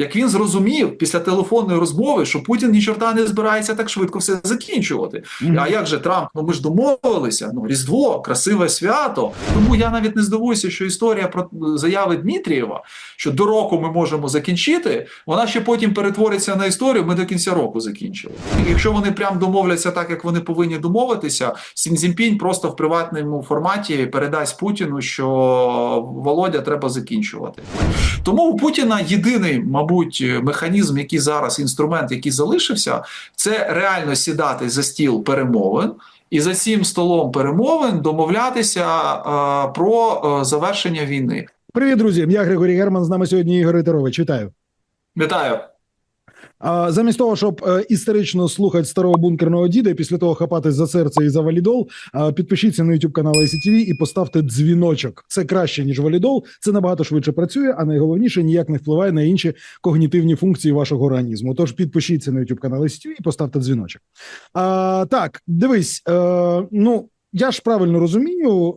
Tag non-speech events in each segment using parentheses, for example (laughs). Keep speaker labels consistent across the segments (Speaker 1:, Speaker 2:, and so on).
Speaker 1: як він зрозумів після телефонної розмови, що Путін ні чорта не збирається так швидко все закінчувати.
Speaker 2: Мгм.
Speaker 1: А як же Трамп? Ну ми ж домовилися. Ну Різдво, красиве свято. Тому я навіть не здивуюся, що історія про заяви Дмитрієва, що до року ми можемо закінчити, вона ще потім перетвориться на історію. Ми до кінця року закінчили. І Якщо вони прям домовляться так, як вони повинні домовитися, Сінзінпінь просто в приватному форматі передасть Путіну, що Володя треба закінчувати. Тому у Путіна єдиний, мабуть, механізм, який зараз інструмент, який залишився, це реально сідати за стіл перемовин. І за цим столом перемовин домовлятися е, про е, завершення війни.
Speaker 2: Привіт, друзі! Я Григорій Герман. З нами сьогодні Ігор Ітерович. Вітаю.
Speaker 1: Вітаю.
Speaker 2: Замість того, щоб е, історично слухати старого бункерного діда, і після того хапатись за серце і за валідол, підпишіться на YouTube канал ICTV і поставте дзвіночок. Це краще ніж валідол. Це набагато швидше працює, а найголовніше ніяк не впливає на інші когнітивні функції вашого організму. Тож підпишіться на YouTube канал ICTV і поставте дзвіночок. А, так, дивись, е, ну. Я ж правильно розумію,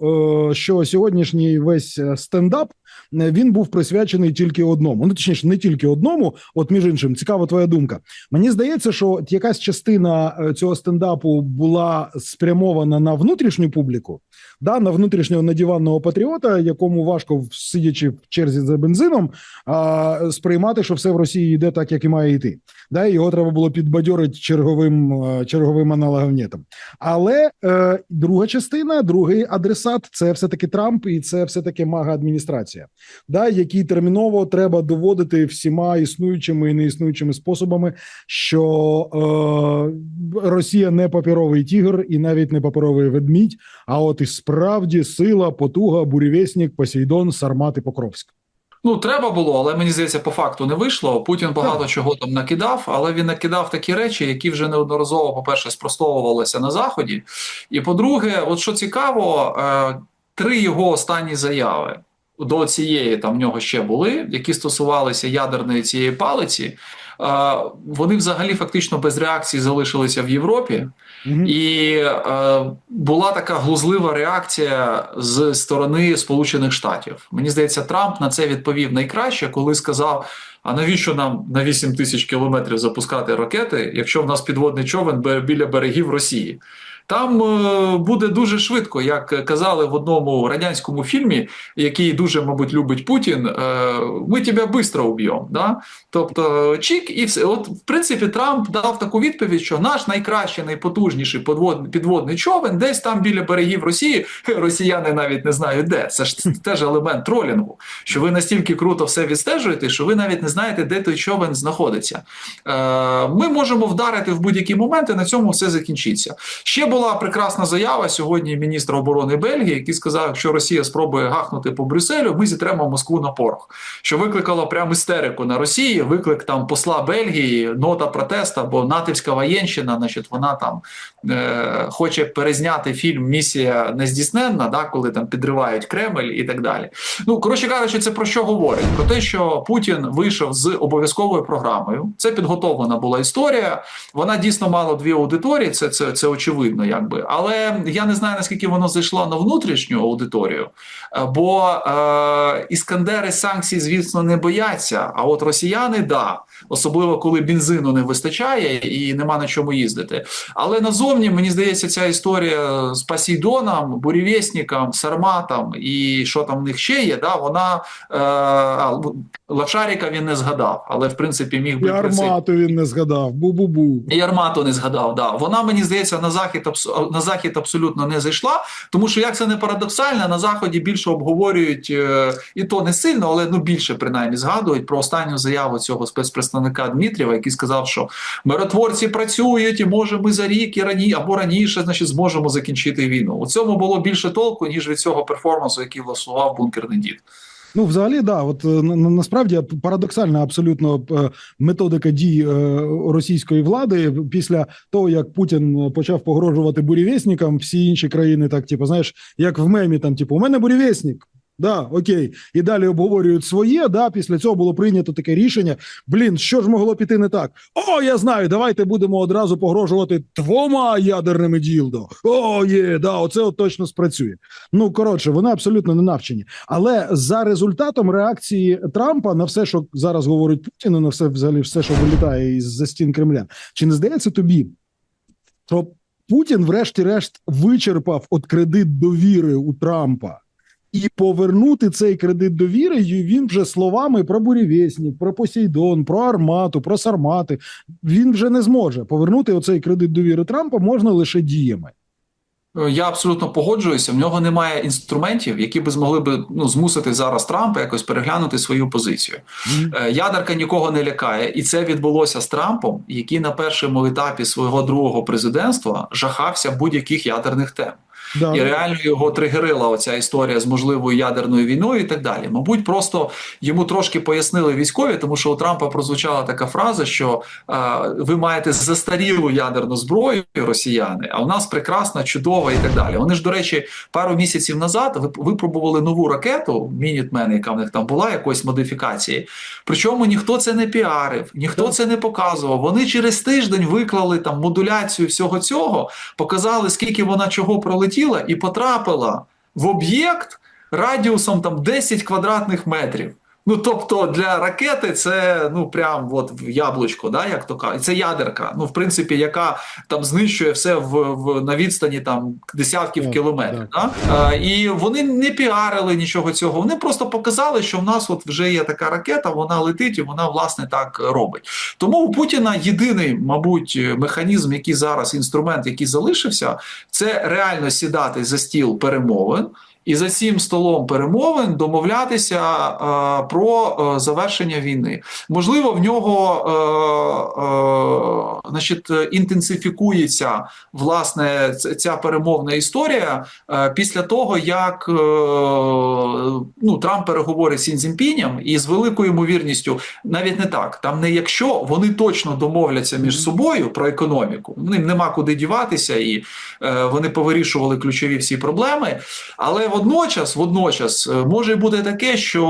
Speaker 2: е, що сьогоднішній весь е, стендап е, він був присвячений тільки одному. Ну точніше, не тільки одному. От між іншим, цікава твоя думка. Мені здається, що якась частина цього стендапу була спрямована на внутрішню публіку, да, на внутрішнього надіванного патріота, якому важко сидячи в черзі за бензином, а, сприймати, що все в Росії йде так, як і має йти. Да, його треба було підбадьорити черговим черговим аналоговнітом. Але е, друга частина, другий адресат це все таки Трамп, і це все таки мага адміністрація, да, якій терміново треба доводити всіма існуючими і неіснуючими способами, що е, Росія не паперовий тігр і навіть не паперовий ведмідь, а от і справді сила, потуга, бурєвєснік, Посейдон, Сармат і Покровськ.
Speaker 1: Ну, треба було, але мені здається, по факту не вийшло. Путін багато чого там накидав, але він накидав такі речі, які вже неодноразово, по-перше, спростовувалися на Заході. І по-друге, от що цікаво, е, три його останні заяви до цієї там в нього ще були, які стосувалися ядерної цієї палиці. Вони взагалі фактично без реакції залишилися в Європі.
Speaker 2: Мгм.
Speaker 1: І е, була така глузлива реакція з сторони Сполучених Штатів. Мені здається, Трамп на це відповів найкраще, коли сказав: а навіщо нам на 8 тисяч кілометрів запускати ракети, якщо в нас підводний човен біля берегів Росії? Там е, буде дуже швидко, як казали в одному радянському фільмі, який дуже, мабуть, любить Путін. е, Ми тебе швидко уб'ємо. Да? Тобто, чік, і все. От, в принципі, Трамп дав таку відповідь, що наш найкращий, найпотужніший підводний човен десь там біля берегів Росії. (laughs) Росіяни навіть не знають де. Це ж теж елемент тролінгу. Що ви настільки круто все відстежуєте, що ви навіть не знаєте, де той човен знаходиться. Е, Ми можемо вдарити в будь-які моменти. На цьому все закінчиться. Ще була прекрасна заява сьогодні міністра оборони Бельгії, який сказав, якщо Росія спробує гахнути по Брюсселю, ми зітремо Москву на порох. Що викликало прямо істерику на Росії, виклик там посла Бельгії, нота протеста, бо натівська воєнщина, значить, вона там е, хоче перезняти фільм Місія нездійсненна, да, коли там підривають Кремль і так далі. Ну коротше кажучи, це про що говорить? Про те, що Путін вийшов з обов'язковою програмою. Це підготовлена була історія. Вона дійсно мала дві аудиторії. Це це, це очевидно, якби. Але я не знаю наскільки воно зайшло на внутрішню аудиторію, Е, бо е, іскандери санкцій, звісно, не бояться. А от росіяни, да, особливо коли бензину не вистачає і нема на чому їздити. Але назовні мені здається, ця історія з Посейдоном, бурєвєсніком, Сарматом і що там в них ще є, да, вона е, а, Лошаріка він не згадав, але в принципі міг би цей-
Speaker 2: армату він не згадав. Бу-бу-бу.
Speaker 1: і Армату не згадав. Да. Вона, мені здається, на захід, на захід абсолютно не зайшла, тому що як це не парадоксально, на заході більше обговорюють е, і то не сильно, але ну більше принаймні згадують про останню заяву цього спецпредставника Дмитрієва, який сказав, що миротворці працюють, і може ми за рік і рані або раніше, значить, зможемо закінчити війну. У цьому було більше толку ніж від цього перформансу, який влаштував бункерний дід.
Speaker 2: Ну, взагалі, да, от е, на- на- насправді парадоксальна абсолютно е, методика дій е, російської влади після того, як Путін почав погрожувати бурєвєснікам, всі інші країни так, типу, знаєш, як в мемі, там, типу, у мене бурєвєснік. Да, окей, і далі обговорюють своє. Да, після цього було прийнято таке рішення. Блін, що ж могло піти не так? О, я знаю. Давайте будемо одразу погрожувати двома ядерними ділдо. О, є, да, оце от точно спрацює. Ну коротше, вони абсолютно не навчені. Але за результатом реакції Трампа на все, що зараз говорить Путін, і на все взагалі все, що вилітає із за стін Кремля, чи не здається тобі, що Путін, врешті-решт, вичерпав от кредит довіри у Трампа? І повернути цей кредит довіри й- він вже словами про бурєвєснік, про Посейдон, про Армату, про Сармати. Він вже не зможе повернути оцей кредит довіри Трампа можна лише діями.
Speaker 1: Я абсолютно погоджуюся. В нього немає інструментів, які би змогли би ну змусити зараз Трампа якось переглянути свою позицію. Е, Ядерка нікого не лякає, і це відбулося з Трампом, який на першому етапі свого другого президентства жахався будь-яких ядерних тем.
Speaker 2: Да.
Speaker 1: І реально його тригерила оця історія з можливою ядерною війною і так далі. Мабуть, просто йому трошки пояснили військові, тому що у Трампа прозвучала така фраза, що е, ви маєте застарілу ядерну зброю, росіяни, а у нас прекрасна, чудова і так далі. Вони ж, до речі, пару місяців назад випробували нову ракету Мінітмен, яка в них там була, якоїсь модифікації. Причому ніхто це не піарив, ніхто це не показував. Вони через тиждень виклали там модуляцію всього цього, показали, скільки вона чого пролетіла, і потрапила в об'єкт радіусом там 10 квадратних метрів. Ну, тобто для ракети це ну прям от в яблучко, да, як то кажуть. Це ядерка. Ну, в принципі, яка там знищує все в, в на відстані там десятків
Speaker 2: Так,
Speaker 1: кілометрів. Да? А, і вони не піарили нічого цього. Вони просто показали, що в нас от вже є така ракета, вона летить і вона власне так робить. Тому у Путіна єдиний, мабуть, механізм, який зараз інструмент, який залишився, це реально сідати за стіл перемовин. І за цим столом перемовин домовлятися е, про е, завершення війни. Можливо, в нього е, е, значить, інтенсифікується власне ця перемовна історія е, після того, як е, ну, Трамп переговорить з Цзіньпінем, і з великою ймовірністю, навіть не так, там не якщо вони точно домовляться між собою про економіку, ним нема куди діватися, і е, вони повирішували ключові всі проблеми. Але водночас, водночас е, може бути таке, що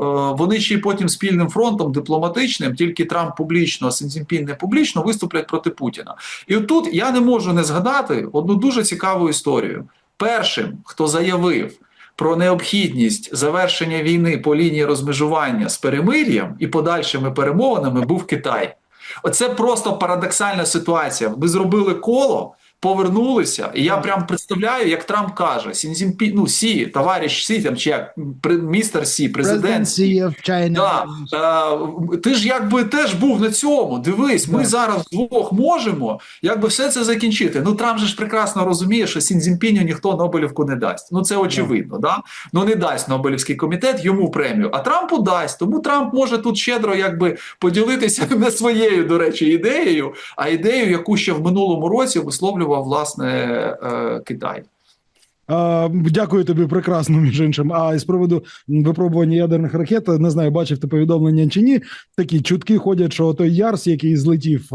Speaker 1: е, вони ще й потім спільним фронтом дипломатичним, тільки Трамп публічно, а Сінзінпін не публічно виступлять проти Путіна. І тут я не можу не згадати одну дуже цікаву історію. Першим, хто заявив про необхідність завершення війни по лінії розмежування з перемир'ям і подальшими перемовинами, був Китай. Оце просто парадоксальна ситуація. Ми зробили коло. Повернулися, і я прям представляю, як Трамп каже: Сінзімпі, ну Сі, товариш Сі, там чи як містер Сі, президент Сі. Да. Е, ти ж якби теж був на цьому. Дивись, ми
Speaker 2: Да.
Speaker 1: зараз вдвох можемо якби все це закінчити. Ну Трамп же ж прекрасно розуміє, що Сінзімпіню ніхто Нобелівку не дасть. Ну це очевидно. Да. Ну не дасть Нобелівський комітет йому премію, а Трампу дасть. Тому Трамп може тут щедро якби поділитися (laughs) не своєю, до речі, ідеєю, а ідеєю, яку ще в минулому році висловлював власне е, Китай.
Speaker 2: Дякую тобі прекрасно, між іншим. А з приводу випробування ядерних ракет, не знаю, бачив ти повідомлення чи ні. Такі чутки ходять, що той Ярс, який злетів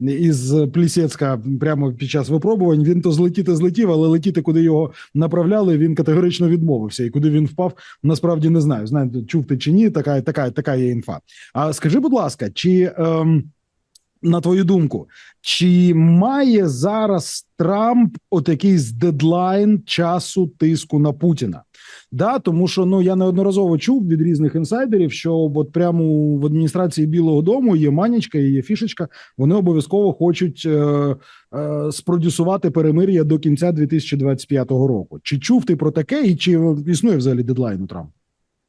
Speaker 2: із Плісецька прямо під час випробувань, він то злетіти злетів, але летіти, куди його направляли, він категорично відмовився. І куди він впав, насправді не знаю. Знаю, чув ти чи ні. Така, така, така є інфа. А скажи, будь ласка, чи. Ем... На твою думку, чи має зараз Трамп от якийсь дедлайн часу тиску на Путіна? Да, тому що ну я неодноразово чув від різних інсайдерів, що от прямо в адміністрації Білого Дому є манічка і є фішечка. Вони обов'язково хочуть е, е, спродюсувати перемир'я до кінця 2025 року. Чи чув ти про таке, і чи існує взагалі дедлайн у Трампа?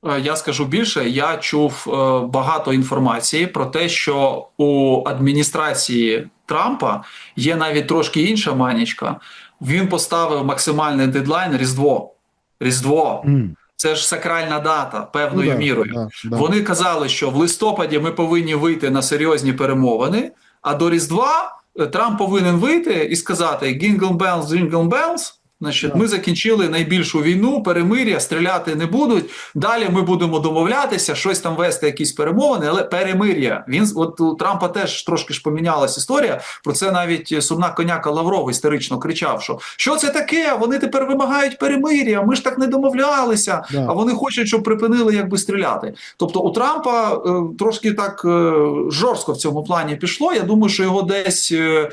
Speaker 1: Е, Я скажу більше, я чув е, багато інформації про те, що у адміністрації Трампа є навіть трошки інша манічка. Він поставив максимальний дедлайн Різдво. Різдво
Speaker 2: Mm.
Speaker 1: це ж сакральна дата певною
Speaker 2: Ну,
Speaker 1: мірою.
Speaker 2: да, да.
Speaker 1: Вони казали, що в листопаді ми повинні вийти на серйозні перемовини. А до Різдва е, Трамп повинен вийти і сказати: «Jingle bells, jingle bells», Значить, ми закінчили найбільшу війну, перемир'я, стріляти не будуть. Далі ми будемо домовлятися, щось там вести, якісь перемовини, але перемир'я. Він от у Трампа теж трошки ж помінялась історія. Про це навіть сумна коняка Лавров історично кричав: що що це таке? Вони тепер вимагають перемир'я. Ми ж так не домовлялися.
Speaker 2: Да.
Speaker 1: А вони хочуть, щоб припинили якби стріляти. Тобто у Трампа е, трошки так е, жорстко в цьому плані пішло. Я думаю, що його десь е, е,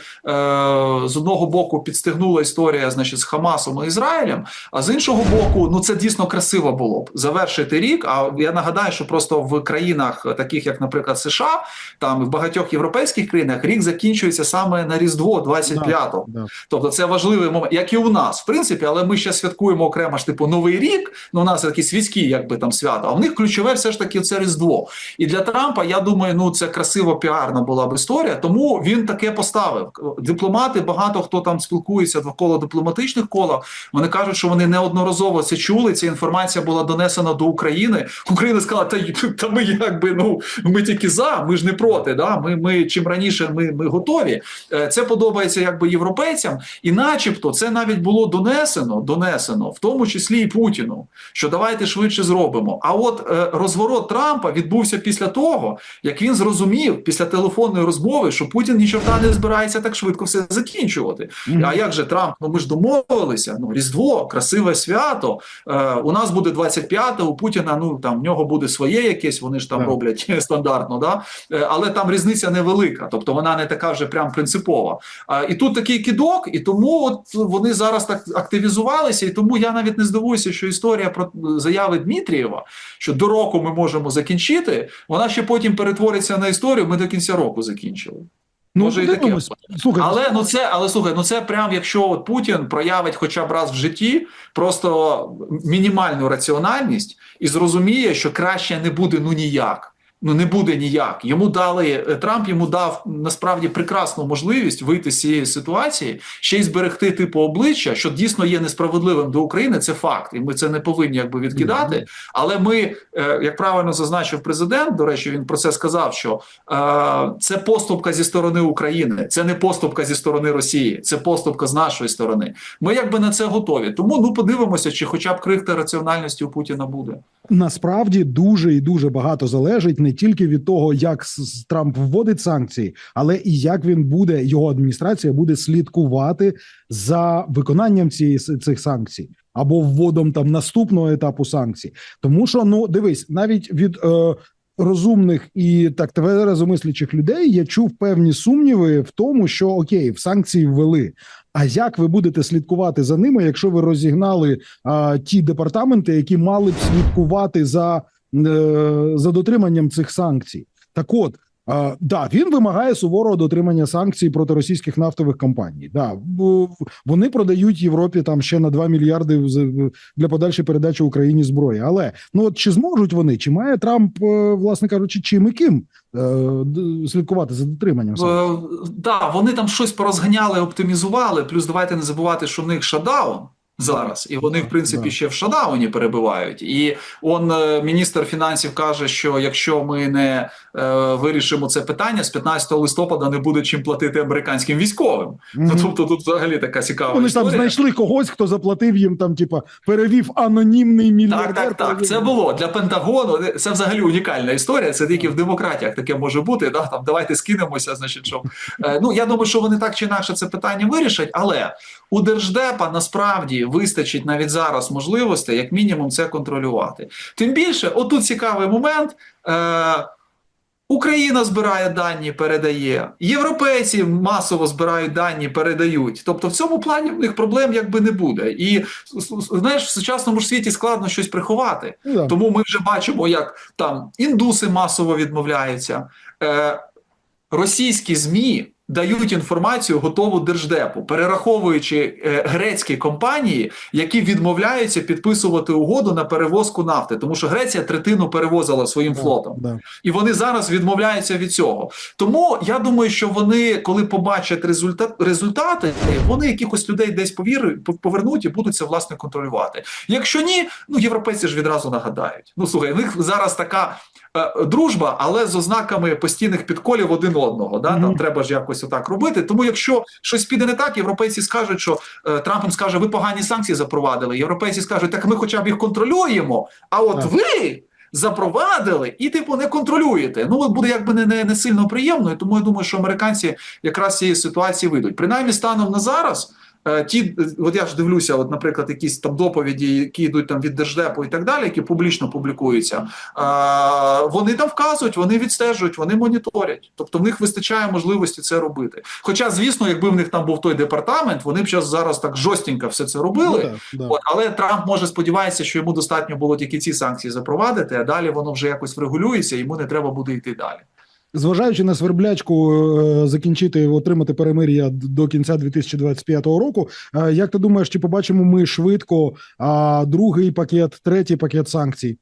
Speaker 1: з одного боку підстигнула історія, значить, з Хамасом і Ізраїлем. А з іншого боку, ну це дійсно красиво було б завершити рік. А я нагадаю, що просто в країнах, таких як, наприклад, США, там і в багатьох європейських країнах рік закінчується саме на Різдво 25-го.
Speaker 2: Да.
Speaker 1: Тобто це важливий момент, як і у нас, в принципі, але ми ще святкуємо окремо ж типу Новий рік. Ну, у нас такі світські, якби там свята. А в них ключове все ж таки це Різдво. І для Трампа, я думаю, ну це красиво піарна була б історія. Тому він таке поставив. Дипломати, багато хто там спілкується довкола дипломатичних колах. Вони кажуть, що вони неодноразово це чули. Ця інформація була донесена до України. Україна сказала, та, та ми якби ну ми тільки за, ми ж не проти. Да? Ми, ми чим раніше ми, ми готові. Е, Це подобається якби європейцям, і начебто це навіть було донесено, донесено, в тому числі і Путіну, що давайте швидше зробимо. А от е, розворот Трампа відбувся після того, як він зрозумів після телефонної розмови, що Путін ні чорта не збирається так швидко все закінчувати. А як же Трамп? Ну ми ж домовилися. Ну Різдво, красиве свято. Е, у нас буде 25 у Путіна. Ну там в нього буде своє якесь. Вони ж там
Speaker 2: Так.
Speaker 1: роблять (laughs) стандартно, да Е, але там різниця невелика, тобто вона не така вже прям принципова. А, і тут такий кидок, і тому от вони зараз так активізувалися, і тому я навіть не здивуюся, що історія про заяви Дмитрієва, що до року ми можемо закінчити, вона ще потім перетвориться на історію. Ми до кінця року закінчили.
Speaker 2: Ну,
Speaker 1: Може, і таке.
Speaker 2: Слухай,
Speaker 1: Але ну це, але слухай, ну це прям якщо от Путін проявить хоча б раз в житті просто мінімальну раціональність і зрозуміє, що краще не буде ну ніяк. Ну не буде ніяк. Йому дали е, Трамп йому дав насправді прекрасну можливість вийти з цієї ситуації, ще й зберегти типу обличчя, що дійсно є несправедливим до України. Це факт, і ми це не повинні якби відкидати. Але ми, е, як правильно зазначив президент, до речі, він про це сказав: що е, це поступка зі сторони України, це не поступка зі сторони Росії, це поступка з нашої сторони. Ми якби на це готові. Тому ну подивимося, чи хоча б крихта раціональності у Путіна буде.
Speaker 2: насправді дуже і дуже багато залежить не тільки від того, як Трамп вводить санкції, але і як він буде його адміністрація буде слідкувати за виконанням цієї цих санкцій або вводом там наступного етапу санкцій. Тому що ну дивись, навіть від е, розумних і так тверезомислячих людей я чув певні сумніви в тому, що окей, в санкції ввели. А як ви будете слідкувати за ними, якщо ви розігнали а, ті департаменти, які мали б слідкувати за, е, за дотриманням цих санкцій? Так от. А, да, він вимагає суворого дотримання санкцій проти російських нафтових компаній. Да, вони продають Європі там ще на 2 мільярди для подальшої передачі Україні зброї. Але ну от чи зможуть вони? Чи має Трамп, е, власне кажучи, чим і ким е, слідкувати за дотриманням?
Speaker 1: Е, да, вони там щось порозганяли, оптимізували. Плюс давайте не забувати, що в них шадаун. Зараз і вони, в принципі, ще в шадауні перебувають. І он е, міністр фінансів каже, що якщо ми не е, вирішимо це питання, з 15 листопада не буде чим платити американським військовим.
Speaker 2: Мгм.
Speaker 1: Ну, тобто тут взагалі така цікава
Speaker 2: Вони ж там знайшли когось, хто заплатив їм там, типа, перевів анонімний мільярдер.
Speaker 1: Так, так, так. Це було для Пентагону. Це взагалі унікальна історія. Це тільки в демократіях таке може бути. Да? Там давайте скинемося. Значить, щоб Е, ну я думаю, що вони так чи інакше це питання вирішать. Але у держдепа насправді вистачить навіть зараз можливостей, як мінімум, це контролювати. Тим більше, отут цікавий момент. Е, Україна збирає дані, передає. Європейці масово збирають дані, передають. Тобто, в цьому плані в них проблем якби не буде. І знаєш, в сучасному ж світі складно щось приховати.
Speaker 2: Ну, да.
Speaker 1: Тому ми вже бачимо, як там індуси масово відмовляються. Е, російські ЗМІ дають інформацію готову держдепу, перераховуючи е, грецькі компанії, які відмовляються підписувати угоду на перевозку нафти, тому що Греція третину перевозила своїм флотом.
Speaker 2: Да.
Speaker 1: І вони зараз відмовляються від цього. Тому я думаю, що вони, коли побачать результат, результати, вони якихось людей десь повіри, повернуть і будуть це власне контролювати. Якщо ні, ну європейці ж відразу нагадають. Ну слухай, в них зараз така е, дружба, але з ознаками постійних підколів один одного. Да? Там треба ж якось. Якось отак робити. Тому, якщо щось піде не так, європейці скажуть, що е, Трамп їм скаже, ви погані санкції запровадили. Європейці скажуть, так ми хоча б їх контролюємо. А от
Speaker 2: Так.
Speaker 1: ви запровадили і типу не контролюєте. Ну от буде якби не, не, не сильно приємно. І тому я думаю, що американці якраз з цієї ситуації вийдуть. Принаймні, станом на зараз. Е, Ті, от я ж дивлюся, от, наприклад, якісь там доповіді, які йдуть там від держдепу і так далі, які публічно публікуються. Е, вони там вказують, вони відстежують, вони моніторять. Тобто в них вистачає можливості це робити. Хоча, звісно, якби в них там був той департамент, вони б зараз зараз так жорстенько все це робили.
Speaker 2: Ну, так, да.
Speaker 1: От, але Трамп може сподівається, що йому достатньо було тільки ці санкції запровадити, а далі воно вже якось врегулюється, йому не треба буде йти далі.
Speaker 2: Зважаючи на сверблячку е, закінчити отримати перемир'я до кінця 2025 року. е, Як ти думаєш, чи побачимо ми швидко другий пакет, третій пакет санкцій?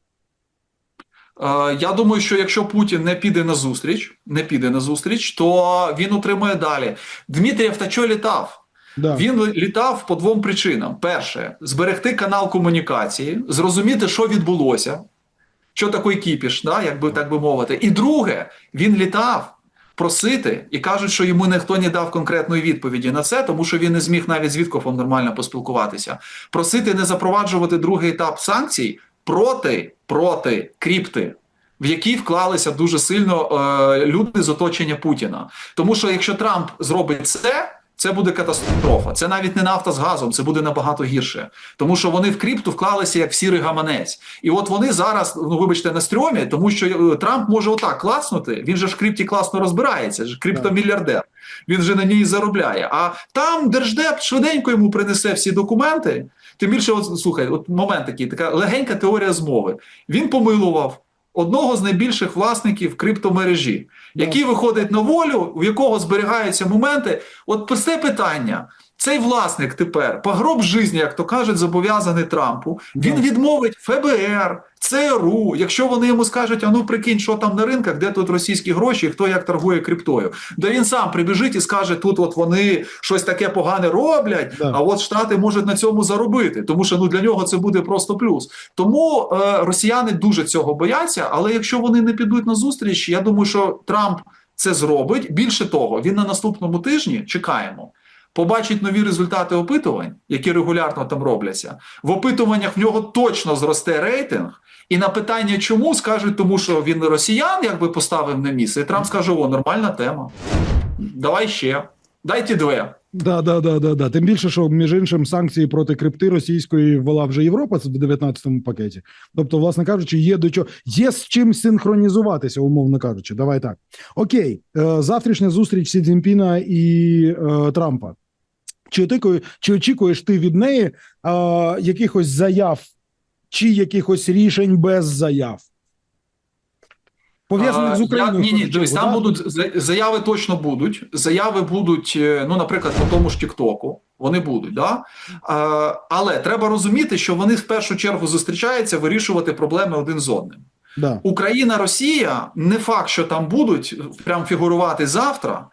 Speaker 1: Е, я думаю, що якщо Путін не піде на зустріч, не піде на зустріч, то він отримує далі. Дмитрієв та що літав?
Speaker 2: Да.
Speaker 1: Він літав по двом причинам: перше, зберегти канал комунікації, зрозуміти, що відбулося, що такий кіпіш, да, як так би мовити. І друге, він літав просити і кажуть, що йому ніхто не дав конкретної відповіді на це, тому що він не зміг навіть з Віткофом нормально поспілкуватися. Просити не запроваджувати другий етап санкцій проти, проти кріпти. В які вклалися дуже сильно е, люди з оточення Путіна, тому що якщо Трамп зробить це, це буде катастрофа. Це навіть не нафта з газом, це буде набагато гірше. Тому що вони в крипту вклалися як в сірий гаманець. І от вони зараз, ну вибачте, на стрьомі, тому що е, Трамп може отак класнути. Він же ж в крипті класно розбирається, ж криптомільярдер. Він же на ній заробляє. А там держдеп швиденько йому принесе всі документи. Тим більше, от, слухай, от момент такий, така легенька теорія змови. Він помилував одного з найбільших власників криптомережі, який виходить на волю, в якого зберігаються моменти. От просте питання. Цей власник тепер по гроб житті, як то кажуть, зобов'язаний Трампу. Він відмовить ФБР, ЦРУ, якщо вони йому скажуть, а ну прикинь, що там на ринках, де тут російські гроші, хто як торгує криптою. Да він сам прибіжить і скаже, тут от вони щось таке погане роблять,
Speaker 2: Да.
Speaker 1: а от Штати можуть на цьому заробити, тому що ну для нього це буде просто плюс. Тому е, росіяни дуже цього бояться. Але якщо вони не підуть на зустріч, я думаю, що Трамп це зробить. Більше того, він на наступному тижні чекаємо. Побачить нові результати опитувань, які регулярно там робляться. В опитуваннях в нього точно зросте рейтинг, і на питання, чому скажуть, тому що він росіян якби поставив на місце. І Трамп скаже: о, нормальна тема. Давай ще. Дайте две.
Speaker 2: Да, да, да, да, да. Тим більше, що між іншим санкції проти крипти російської ввела вже Європа. В 19-му пакеті. Тобто, власне кажучи, є до чого є з чим синхронізуватися, умовно кажучи. Давай так. Окей, Е, завтрашня зустріч Сі Цзіньпіна і е, Трампа. Чи очікуєш, чи очікуєш ти від неї е, якихось заяв, чи якихось рішень без заяв? Пов'язаних з Україною.
Speaker 1: Я, ні, ні, дивись, там будуть заяви точно будуть. Заяви будуть, е, ну, наприклад, по тому ж Тіктоку. Вони будуть, да? А, але треба розуміти, що вони в першу чергу зустрічаються вирішувати проблеми один з одним.
Speaker 2: Да.
Speaker 1: Україна, Росія не факт, що там будуть прям фігурувати завтра,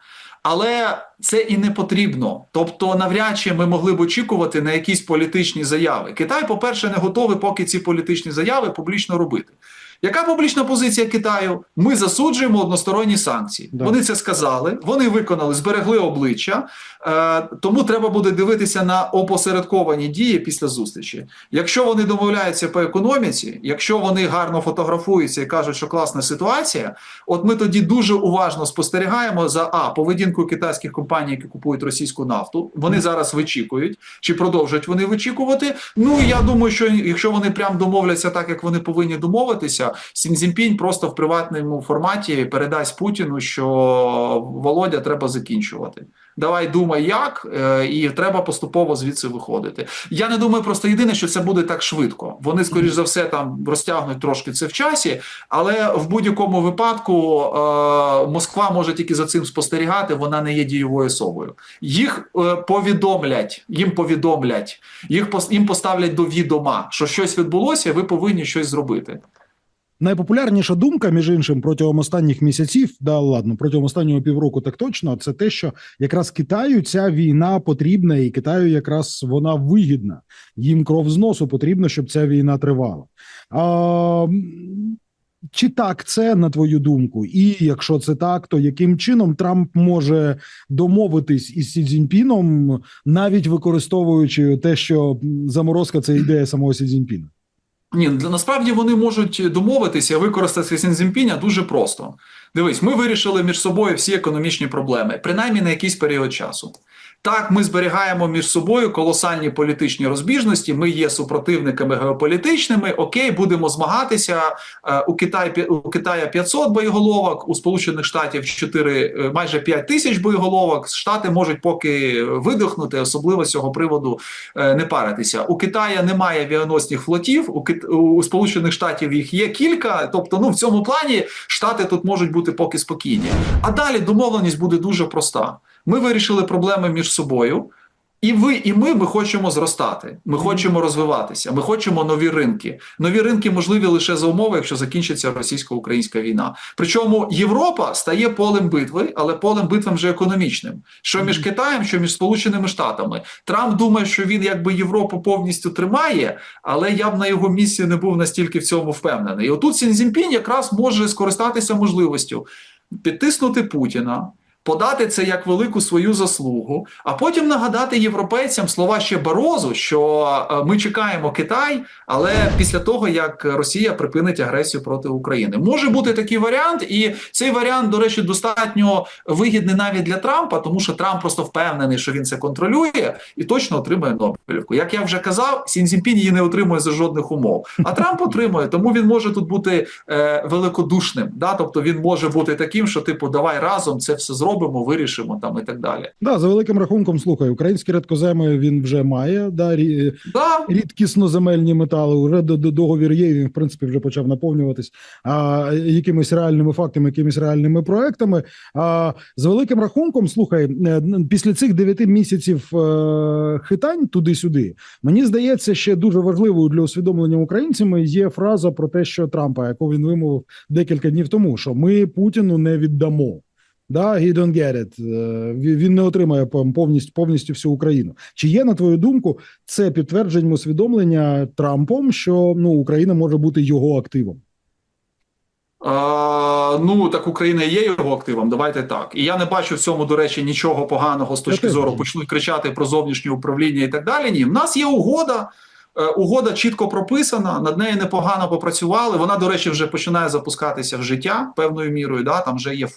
Speaker 1: але це і не потрібно. Тобто, навряд чи ми могли б очікувати на якісь політичні заяви. Китай, по-перше, не готовий поки ці політичні заяви публічно робити. Яка публічна позиція Китаю? Ми засуджуємо односторонні санкції.
Speaker 2: Да.
Speaker 1: Вони це сказали, вони виконали, зберегли обличчя. Е, тому треба буде дивитися на опосередковані дії після зустрічі. Якщо вони домовляються по економіці, якщо вони гарно фотографуються і кажуть, що класна ситуація, от ми тоді дуже уважно спостерігаємо за а поведінкою китайських компаній, які купують російську нафту. Вони зараз вичікують, чи продовжують вони вичікувати. Ну я думаю, що якщо вони прям домовляться так, як вони повинні домовитися, Сінзінпінь просто в приватному форматі передасть Путіну, що Володя треба закінчувати. Давай думай, як, е, і треба поступово звідси виходити. Я не думаю, просто єдине, що це буде так швидко. Вони, скоріш за все, там розтягнуть трошки це в часі, але в будь-якому випадку е, Москва може тільки за цим спостерігати. Вона не є дієвою особою. Їх е, повідомлять, їм повідомлять, їх їм поставлять до відома, що щось відбулося, ви повинні щось зробити.
Speaker 2: Найпопулярніша думка, між іншим, протягом останніх місяців, да ладно, протягом останнього півроку, так точно, це те, що якраз Китаю ця війна потрібна, і Китаю якраз вона вигідна. Їм кров з носу потрібно, щоб ця війна тривала. А, Чи так це на твою думку? І якщо це так, то яким чином Трамп може домовитись із Сі Цзіньпіном, навіть використовуючи те, що заморозка це ідея самого Сі Цзіньпіна?
Speaker 1: Ні, насправді вони можуть домовитися використати Сінзімпіня дуже просто. Дивись, ми вирішили між собою всі економічні проблеми, принаймні на якийсь період часу. Так, ми зберігаємо між собою колосальні політичні розбіжності. Ми є супротивниками геополітичними. Окей, будемо змагатися. Е, У Китаї у Китая 500 боєголовок, у Сполучених Штатів 4, е, майже 5 тисяч боєголовок. Штати можуть поки видихнути, особливо з цього приводу е, не паритися. У Китая немає авіаносних флотів. У Кит... у Сполучених Штатів їх є кілька. Тобто, ну в цьому плані штати тут можуть бути поки спокійні. А далі домовленість буде дуже проста. Ми вирішили проблеми між собою. І ви, і ми, ми хочемо зростати. Ми хочемо розвиватися. Ми хочемо нові ринки. Нові ринки можливі лише за умови, якщо закінчиться російсько-українська війна. Причому Європа стає полем битви, але полем битви вже економічним. Що між Китаєм, що між Сполученими Штатами. Tрамп думає, що він якби Європу повністю тримає, але я б на його місці не був настільки в цьому впевнений. І отут Сінзімпінь якраз може скористатися можливістю підтиснути Путіна. Подати це як велику свою заслугу, а потім нагадати європейцям слова ще Барозу, що е, ми чекаємо Китай, але після того як Росія припинить агресію проти України, може бути такий варіант, і цей варіант, до речі, достатньо вигідний навіть для Трампа, тому що Трамп просто впевнений, що він це контролює і точно отримає Нобелівку. Як я вже казав, Сінзімпінь її не отримує за жодних умов. А Трамп отримує, тому він може тут бути е, великодушним. Да? Тобто він може бути таким, що типу, давай разом це все зробимо, вирішимо там і так далі.
Speaker 2: Да, за великим рахунком, слухай, українські редкоземи він вже має. Да, рі-
Speaker 1: Да,
Speaker 2: рідкісноземельні метали. До договір є. Він в принципі вже почав наповнюватись а, якимись реальними фактами, якимись реальними проектами. А з великим рахунком, слухай, е, після цих дев'яти місяців е, хитань туди-сюди, мені здається, ще дуже важливою для усвідомлення українцями є фраза про те, що Трампа, яку він вимовив декілька днів тому, що ми Путіну не віддамо. Да, he don't get it. Е, Він не отримає повністю повністю всю Україну. Чи є на твою думку це підтвердженням усвідомлення Трампом, що ну Україна може бути його активом?
Speaker 1: А, ну так Україна є його активом. Давайте так. І я не бачу в цьому, до речі, нічого поганого з точки зору почнуть кричати про зовнішнє управління і так далі. Ні, в нас є угода. Е, Угода чітко прописана, над нею непогано попрацювали. Вона, до речі, вже починає запускатися в життя певною мірою. Да? Там вже є